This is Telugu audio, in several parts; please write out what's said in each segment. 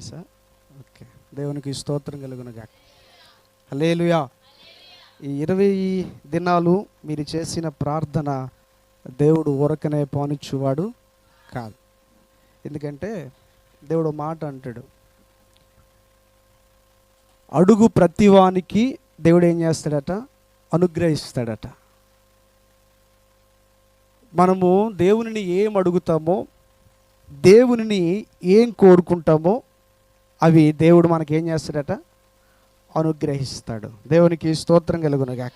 సార్ ఓకే దేవునికి స్తోత్రం కలుగునగా హలేలుయా ఈ ఇరవై దినాలు మీరు చేసిన ప్రార్థన దేవుడు ఊరకనే పానిచ్చువాడు కాదు. ఎందుకంటే దేవుడు మాట అంటాడు. అడుగు ప్రతివానికి దేవుడు ఏం చేస్తాడట? అనుగ్రహిస్తాడట. మనము దేవునిని ఏం అడుగుతామో దేవునిని ఏం కోరుకుంటామో అవి దేవుడు మనకి ఏం చేస్తాడట? అనుగ్రహిస్తాడు. దేవునికి స్తోత్రం కలుగునగా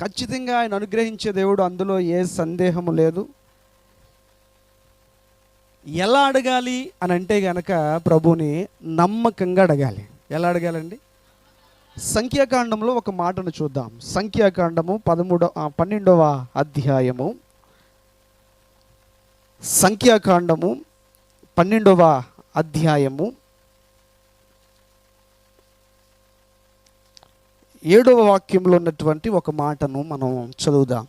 ఖచ్చితంగా ఆయన అనుగ్రహించే దేవుడు అందులో ఏ సందేహము లేదు. ఎలా అడగాలి అని అంటే గనక ప్రభుని నమ్మకంగా అడగాలి. ఎలా అడగాలండి? సంఖ్యాకాండంలో ఒక మాటను చూద్దాం. సంఖ్యాకాండము పదమూడవ పన్నెండవ అధ్యాయము. సంఖ్యాకాండము పన్నెండవ అధ్యాయము. ఏడవ వాక్యంలో ఉన్నటువంటి ఒక మాటను మనం చదువుదాం.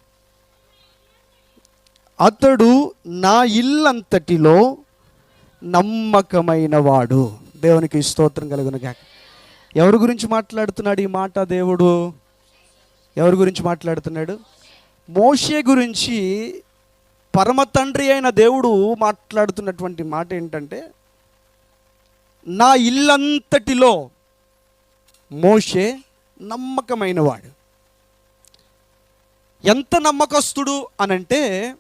అతడు నా ఇల్లంతటిలో నమ్మకమైన వాడు. దేవునికి స్తోత్రం కలుగునుగా ఎవరి గురించి మాట్లాడుతున్నాడు ఈ మాట దేవుడు? ఎవరి గురించి మాట్లాడుతున్నాడు? మోషే గురించి పరమ తండ్రి అయిన దేవుడు మాట్లాడుతున్నటువంటి మాట ఏంటంటే నా ఇల్లంతటిలో మోషే నమ్మకమైన వాడు ఎంత నమ్మకస్తుడు అనంటే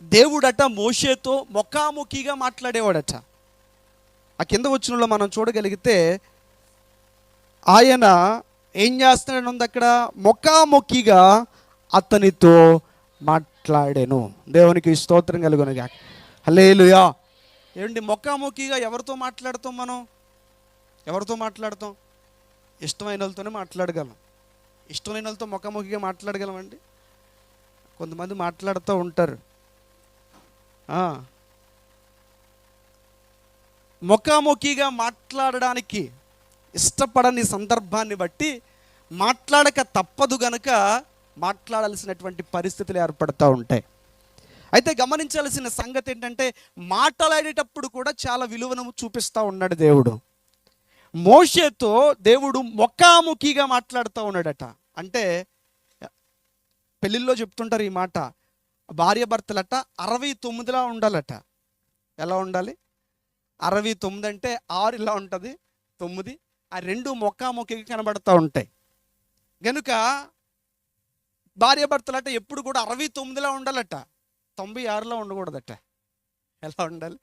దేవుడట మోషేతో ముఖాముఖిగా మాట్లాడేవాడట. ఆ కింద వచ్చినలో మనం చూడగలిగితే ఆయన ఏం చేస్తున్నాడు ఉంది అక్కడ ముఖాముఖిగా అతనితో మాట్లాడాను. దేవునికి స్తోత్రం కలుగునగా. హలేలుయా ఏమండి ముఖాముఖిగా ఎవరితో మాట్లాడతాం మనం? ఎవరితో మాట్లాడతాం? ఇష్టమైన వాళ్ళతోనే మాట్లాడగలం. ఇష్టమైన వాళ్ళతో ముఖాముఖిగా మాట్లాడగలమండి? కొంతమంది మాట్లాడుతూ ఉంటారు. ముఖాముఖిగా మాట్లాడడానికి ఇష్టపడని సందర్భాన్ని బట్టి మాట్లాడక తప్పదు గనక మాట్లాడాల్సినటువంటి పరిస్థితులు ఏర్పడుతూ ఉంటాయి. అయితే గమనించాల్సిన సంగతి ఏంటంటే మాట్లాడేటప్పుడు కూడా చాలా విలువను చూపిస్తూ ఉన్నాడు దేవుడు. మోషేతో దేవుడు ముఖాముఖిగా మాట్లాడుతూ ఉన్నాడట. అంటే పెళ్ళిళ్ళలో చెప్తుంటారు ఈ మాట. భార్య భర్తలట అరవై తొమ్మిదిలా ఉండాలట. ఎలా ఉండాలి? అరవై తొమ్మిది అంటే ఆరు ఇలా ఉంటుంది తొమ్మిది. ఆ రెండు ముఖాముఖిగా కనబడుతూ ఉంటాయి. కనుక భార్య భర్తలట ఎప్పుడు కూడా అరవై తొమ్మిదిలా ఉండాలట. తొంభై ఆరులో ఉండకూడదట. ఎలా ఉండాలి?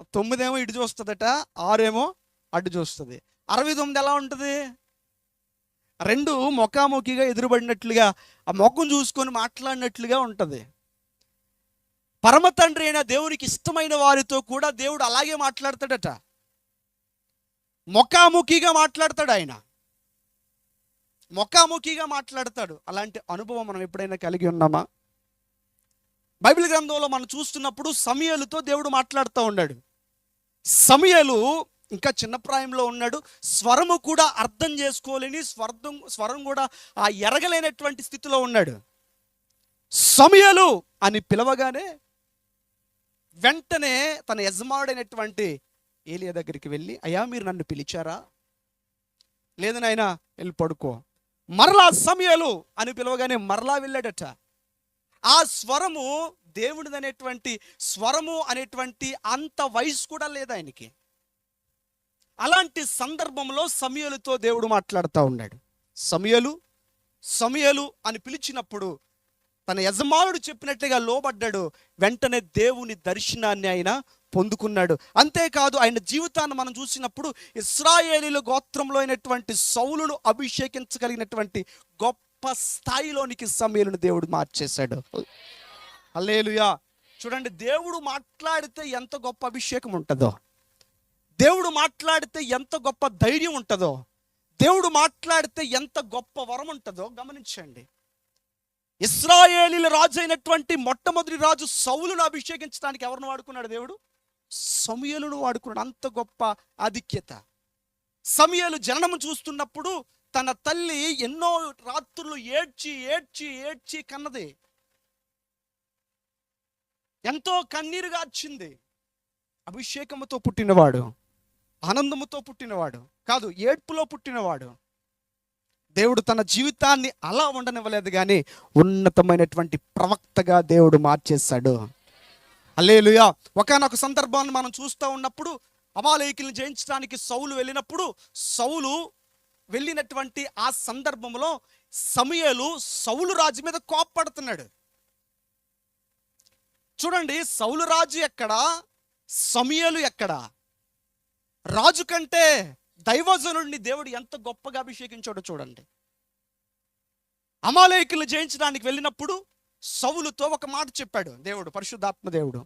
తొమ్మిదేమో ఇటు చూస్తుందట ఆరేమో అడ్డు చూస్తుంది. అరవై తొమ్మిది ఎలా ఉంటుంది? రెండు ముఖాముఖిగా ఎదురుబడినట్లుగా ఆ ముఖం చూసుకొని మాట్లాడినట్లుగా ఉంటుంది. పరమ తండ్రి అయిన దేవునికి ఇష్టమైన వారితో కూడా దేవుడు అలాగే మాట్లాడతాడట. ముఖాముఖిగా మాట్లాడతాడు ఆయన. ముఖాముఖిగా మాట్లాడతాడు. అలాంటి అనుభవం మనం ఎప్పుడైనా కలిగి ఉన్నామా? బైబిల్ గ్రంథంలో మనం చూస్తున్నప్పుడు సమయలతో దేవుడు మాట్లాడుతూ ఉన్నాడు. సమయలు ఇంకా చిన్న ప్రాయంలో ఉన్నాడు. స్వరము కూడా అర్థం చేసుకోలేని స్వర్ధం స్వరం కూడా ఆ ఎరగలేనటువంటి స్థితిలో ఉన్నాడు. సమయలు అని పిలవగానే వెంటనే తన యజమానుడైనటువంటి ఏలియా దగ్గరికి వెళ్ళి అయ్యా మీరు నన్ను పిలిచారా? లేదు నాయనా వెళ్ళి పడుకో. మరలా సమయాలు అని పిలవగానే మరలా వెళ్ళాడట. ఆ స్వరము దేవుడిది అనేటువంటి స్వరము అనేటువంటి అంత వయసు కూడా లేదు ఆయనకి. అలాంటి సందర్భంలో సమయలుతో దేవుడు మాట్లాడుతూ ఉన్నాడు. సమయలు సమయలు అని పిలిచినప్పుడు తన యజమానుడు చెప్పినట్టుగా లోబడ్డాడు. వెంటనే దేవుని దర్శనాన్ని ఆయన పొందుకున్నాడు. అంతేకాదు ఆయన జీవితాన్ని మనం చూసినప్పుడు ఇస్రాయేలీల గోత్రంలో అయినటువంటి సౌలును అభిషేకించగలిగినటువంటి గొప్ప స్థాయిలోనికి సమయలను దేవుడు మార్చేశాడు. అల్లేలుయా చూడండి దేవుడు మాట్లాడితే ఎంత గొప్ప అభిషేకం ఉంటుందో. దేవుడు మాట్లాడితే ఎంత గొప్ప ధైర్యం ఉంటుందో దేవుడు మాట్లాడితే ఎంత గొప్ప వరం ఉంటుందో గమనించండి. ఇస్రాయేలీల రాజు అయినటువంటి మొట్టమొదటి రాజు సౌలును అభిషేకించడానికి ఎవరిని వాడుకున్నాడు దేవుడు? సమయలును వాడుకున్నాడు. అంత గొప్ప ఆధిక్యత. సమయలు జననము చూస్తున్నప్పుడు తన తల్లి ఎన్నో రాత్రులు ఏడ్చి ఏడ్చి ఏడ్చి కన్నది. ఎంతో కన్నీరుగా వచ్చింది అభిషేకముతో పుట్టినవాడు. ఆనందముతో పుట్టినవాడు కాదు ఏడ్పులో పుట్టినవాడు. దేవుడు తన జీవితాన్ని అలా ఉండనివ్వలేదు కానీ ఉన్నతమైనటువంటి ప్రవక్తగా దేవుడు మార్చేశాడు. అల్లేలుయా ఒకనొక సందర్భాన్ని మనం చూస్తూ ఉన్నప్పుడు అమాలయకులను జయించడానికి సౌలు వెళ్ళినప్పుడు సౌలు వెళ్ళినటువంటి ఆ సందర్భంలో సమయలు సౌలు రాజు మీద కోప్పడుతున్నాడు. చూడండి సౌలు రాజు ఎక్కడ? సమయలు ఎక్కడ? రాజు కంటే దైవజనుడిని దేవుడు ఎంత గొప్పగా అభిషేకించాడో చూడండి. అమాలయకులు జయించడానికి వెళ్ళినప్పుడు సవులుతో ఒక మాట చెప్పాడు దేవుడు పరిశుద్ధాత్మ దేవుడు.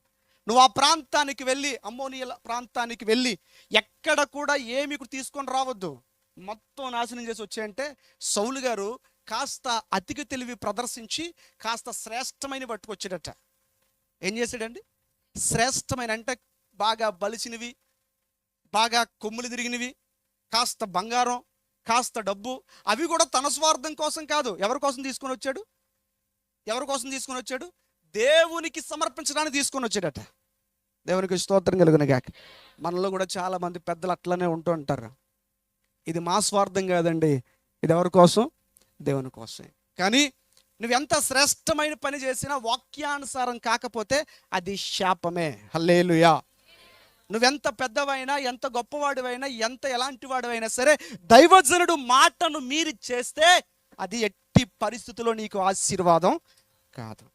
నువ్వు ఆ ప్రాంతానికి వెళ్ళి అమ్మోనియల ప్రాంతానికి వెళ్ళి ఎక్కడ కూడా ఏమి తీసుకొని రావద్దు. మొత్తం నాశనం చేసి వచ్చాయంటే సౌలు గారు కాస్త అతికి తెలివి ప్రదర్శించి కాస్త శ్రేష్టమైన పట్టుకొచ్చాడట. ఏం చేశాడండి? శ్రేష్టమైన అంటే బాగా బలిసినవి బాగా కొమ్ములు తిరిగినవి కాస్త బంగారం కాస్త డబ్బు అవి కూడా తన స్వార్థం కోసం కాదు. ఎవరి కోసం తీసుకొని వచ్చాడు? ఎవరి కోసం తీసుకొని వచ్చాడు? దేవునికి సమర్పించడానికి తీసుకొని వచ్చాడట. దేవునికి స్తోత్రం కలుగున కాక మనలో కూడా చాలా మంది పెద్దలు అట్లనే ఉంటూ ఉంటారు. ఇది మా స్వార్థం కాదండి. ఇది ఎవరి కోసం? దేవుని కోసమే. కానీ నువ్వు ఎంత శ్రేష్టమైన పని చేసినా వాక్యానుసారం కాకపోతే అది శాపమే. హల్లేలుయా. నువ్వెంత పెద్దవైనా ఎంత గొప్పవాడివైనా ఎంత ఎలాంటి వాడివైనా సరే దైవజనుడు మాటను మీరి చేస్తే అది ఎట్టి పరిస్థితుల్లో నీకు ఆశీర్వాదం కాదు.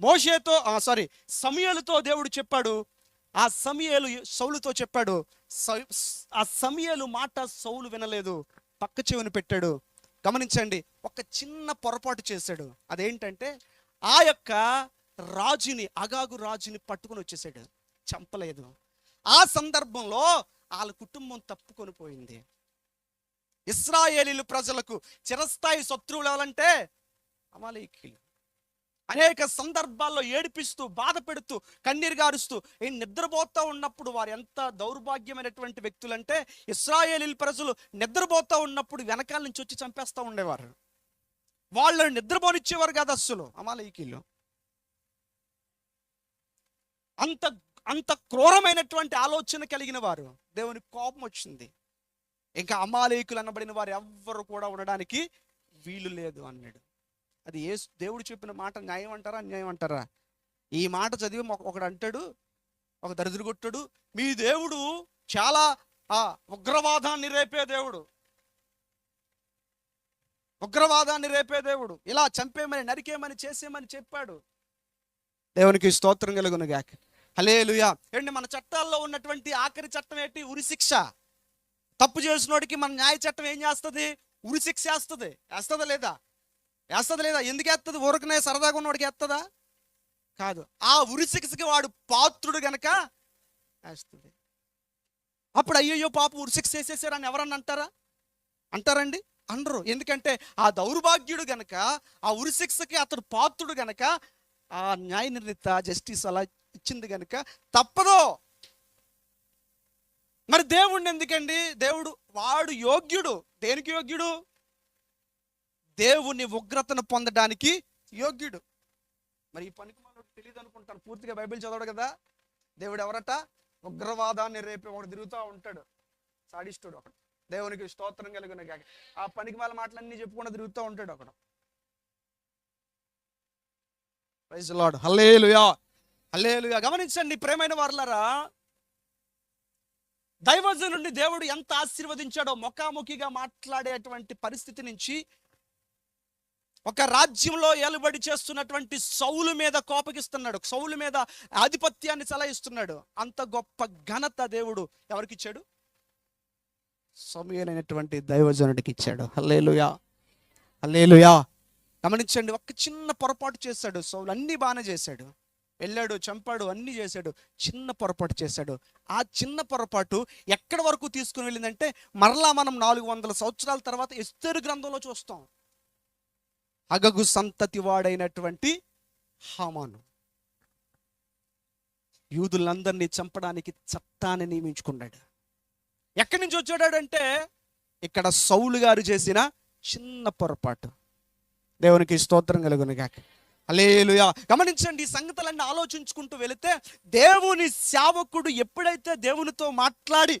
మోషేతో సారీ సమయలతో దేవుడు చెప్పాడు. ఆ సమయలు సౌలుతో చెప్పాడు. ఆ సమయలు మాట సౌలు వినలేదు. పక్క చెవిని పెట్టాడు. గమనించండి ఒక చిన్న పొరపాటు చేశాడు. అదేంటంటే ఆ యొక్క రాజుని అగాగు రాజుని పట్టుకొని వచ్చేసాడు. చంపలేదు. ఆ సందర్భంలో వాళ్ళ కుటుంబం తప్పుకొని పోయింది. ఇస్రాయేలీలు ప్రజలకు చిరస్థాయి శత్రువులు ఎవరంటే అమాలీకులు అనేక సందర్భాల్లో ఏడిపిస్తూ బాధ పెడుతూ కన్నీరు గారుస్తూ ఈ నిద్రపోతూ ఉన్నప్పుడు వారు ఎంత దౌర్భాగ్యమైనటువంటి వ్యక్తులంటే ఇస్రాయేలీల ప్రజలు నిద్రపోతూ ఉన్నప్పుడు వెనకాల నుంచి వచ్చి చంపేస్తూ ఉండేవారు. వాళ్ళని నిద్రపోనిచ్చేవారు కాదు అస్సలు అమాలయకీలు అంత అంత క్రూరమైనటువంటి ఆలోచన కలిగిన వారు. దేవుని కోపం వచ్చింది. ఇంకా అమాలేకులు అనబడిన వారు ఎవ్వరు కూడా ఉండడానికి వీలు లేదు అన్నాడు. అది ఏ దేవుడు చెప్పిన మాట న్యాయం అంటారా అన్యాయం అంటారా? ఈ మాట చదివి ఒకడు అంటాడు ఒక దరిద్ర కొట్టాడు మీ దేవుడు చాలా ఆ ఉగ్రవాదాన్ని రేపే దేవుడు. ఉగ్రవాదాన్ని రేపే దేవుడు. ఇలా చంపేమని నరికేమని చేసేమని చెప్పాడు. దేవునికి స్తోత్రం కలుగును గాక హలేలుయా ఏంటి మన చట్టాల్లో ఉన్నటువంటి ఆఖరి చట్టం ఏంటి? ఉరి శిక్ష. తప్పు చేసినోడికి మన న్యాయ చట్టం ఏం చేస్తుంది? ఉరిశిక్ష వేస్తుంది. వేస్తుందా లేదా? వేస్తుంది లేదా? ఎందుకు వేస్తుంది ఊరకనే సరదాగా ఉన్నవాడికి వేస్తుందా కాదు. ఆ ఉరిశిక్షకి వాడు పాత్రుడు గనక వేస్తుంది. అప్పుడు అయ్యయ్యో పాప ఉరిశిక్ష వేసేసారు వేసేసారని ఎవరన్నా అంటారా? అంటారండి? అనరు. ఎందుకంటే ఆ దౌర్భాగ్యుడు గనక ఆ ఉరిశిక్షకి అతడు పాత్రుడు గనక ఆ న్యాయ నిర్ణీత జస్టిస్ అలా ఇచ్చింది కనుక తప్పదు. మరి దేవుణ్ణి ఎందుకండి? దేవుడు వాడు యోగ్యుడు. దేనికి యోగ్యుడు? దేవుని ఉగ్రతను పొందడానికి యోగ్యుడు. మరి ఈ పనికి మనకు తెలియదు అనుకుంటాను పూర్తిగా బైబిల్ చదవడు కదా? దేవుడు ఎవరట? ఉగ్రవాదాన్ని రేపే ఒకడు తిరుగుతూ ఉంటాడు. సాడిస్తుడు ఒకడు. దేవునికి స్తోత్రం కలిగిన గాక. ఆ పనికి వాళ్ళ మాటలన్నీ చెప్పుకుంటూ తిరుగుతూ ఉంటాడు ఒకడు. ప్రైజ్ లార్డ్ హల్లేలుయా అల్లేలుగా గమనించండి ప్రేమైన వారులరా. దైవజనుడిని దేవుడు ఎంత ఆశీర్వదించాడో ముఖాముఖిగా మాట్లాడేటువంటి పరిస్థితి నుంచి ఒక రాజ్యంలో ఏలుబడి చేస్తున్నటువంటి సౌలు మీద కోపగిస్తున్నాడు. సౌలు మీద ఆధిపత్యాన్ని చలాయిస్తున్నాడు. అంత గొప్ప ఘనత దేవుడు ఎవరికి ఇచ్చాడు? సమయనైనటువంటి దైవజనుడికి ఇచ్చాడు. హల్లేలుయా. హల్లేలుయా. గమనించండి ఒక చిన్న పొరపాటు చేశాడు. సౌలు అన్ని బాగానే చేశాడు. వెళ్ళాడు చంపాడు అన్ని చేశాడు చిన్న పొరపాటు చేశాడు. ఆ చిన్న పొరపాటు ఎక్కడి వరకు తీసుకుని వెళ్ళిందంటే మరలా మనం నాలుగు వందల సంవత్సరాల తర్వాత ఎస్తేరు గ్రంథంలో చూస్తాం. అగగు సంతతి వాడైనటువంటి హామాను. యూదులందరినీ చంపడానికి చట్టాన్ని నియమించుకున్నాడు. ఎక్కడి నుంచి వచ్చాడంటే ఇక్కడ సౌలు గారు చేసిన చిన్న పొరపాటు. దేవునికి స్తోత్రం కలుగును గాక అలేలుయా గమనించండి ఈ సంగతులన్నీ ఆలోచించుకుంటూ వెళితే దేవుని సేవకుడు ఎప్పుడైతే దేవునితో మాట్లాడి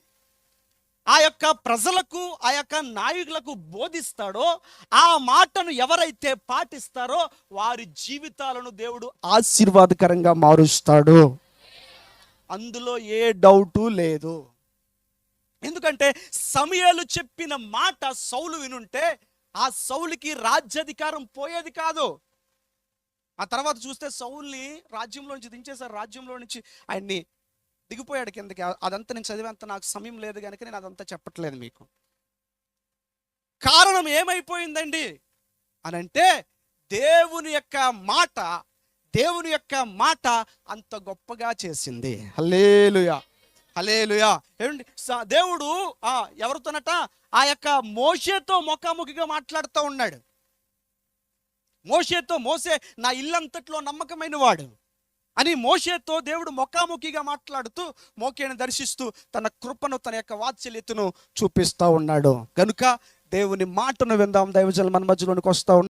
ఆ యొక్క ప్రజలకు ఆ యొక్క నాయకులకు బోధిస్తాడో ఆ మాటను ఎవరైతే పాటిస్తారో వారి జీవితాలను దేవుడు ఆశీర్వాదకరంగా మారుస్తాడు. అందులో ఏ డౌటు లేదు. ఎందుకంటే సమయాలు చెప్పిన మాట సౌలు వినుంటే ఆ సౌలుకి రాజ్యాధికారం పోయేది కాదు. ఆ తర్వాత చూస్తే సౌల్ని రాజ్యంలో నుంచి దించేశారు. రాజ్యంలో నుంచి ఆయన్ని దిగిపోయాడు కిందకి. అదంతా నేను చదివేంత నాకు సమయం లేదు కనుక నేను అదంతా చెప్పట్లేదు మీకు. కారణం ఏమైపోయిందండి? అని అంటే దేవుని యొక్క మాట దేవుని యొక్క మాట అంత గొప్పగా చేసింది. హలేలుయా హలేలుయా ఏమండి? స- దేవుడు ఆ ఎవరితోనట? ఆ యొక్క మోషేతో ముఖాముఖిగా మాట్లాడుతూ ఉన్నాడు. మోషేతో మోసే నా ఇల్లంతట్లో నమ్మకమైన వాడు అని మోషేతో దేవుడు ముఖాముఖిగా మాట్లాడుతూ మోకేని దర్శిస్తూ తన కృపను తన యొక్క వాత్సల్యతను చూపిస్తూ ఉన్నాడు. కనుక దేవుని మాటను విందాం. దైవజల మన మధ్యలోనికి వస్తూ